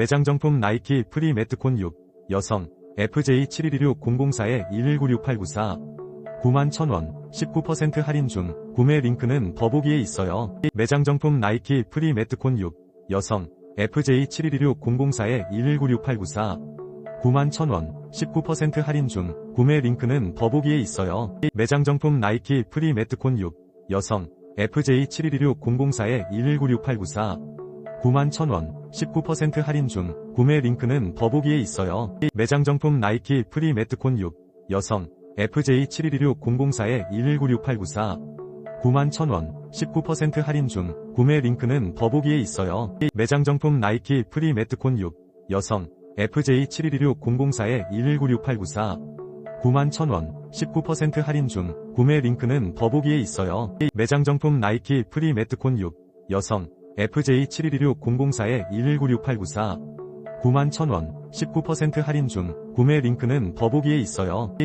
매장 정품 나이키 프리 매트콘 6 여성 FJ7116-004에 1196-894 91,000원 19% 할인 중 구매 링크는 더보기에 있어요. 매장 정품 나이키 프리 매트콘 6 여성 FJ7116-004에 1196-894 91,000원 19% 할인 중 구매 링크는 더보기에 있어요. 매장 정품 나이키 프리 매트콘 6 여성 FJ7116-004에 1196-894 91,000원 19% 할인 중 구매 링크는 더보기에 있어요. 매장 정품 나이키 프리 매트콘 6 여성 FJ7116-004에 1196-894 91,000원 19% 할인 중 구매 링크는 더보기에 있어요. 매장 정품 나이키 프리 매트콘 6 여성 FJ7116-004에 1196-894 91,000원 19% 할인 중 구매 링크는 더보기에 있어요. 매장 정품 나이키 프리 매트콘 6 여성 FJ7116-004에 1196-894 91,000원 19% 할인 중 구매 링크는 더보기에 있어요.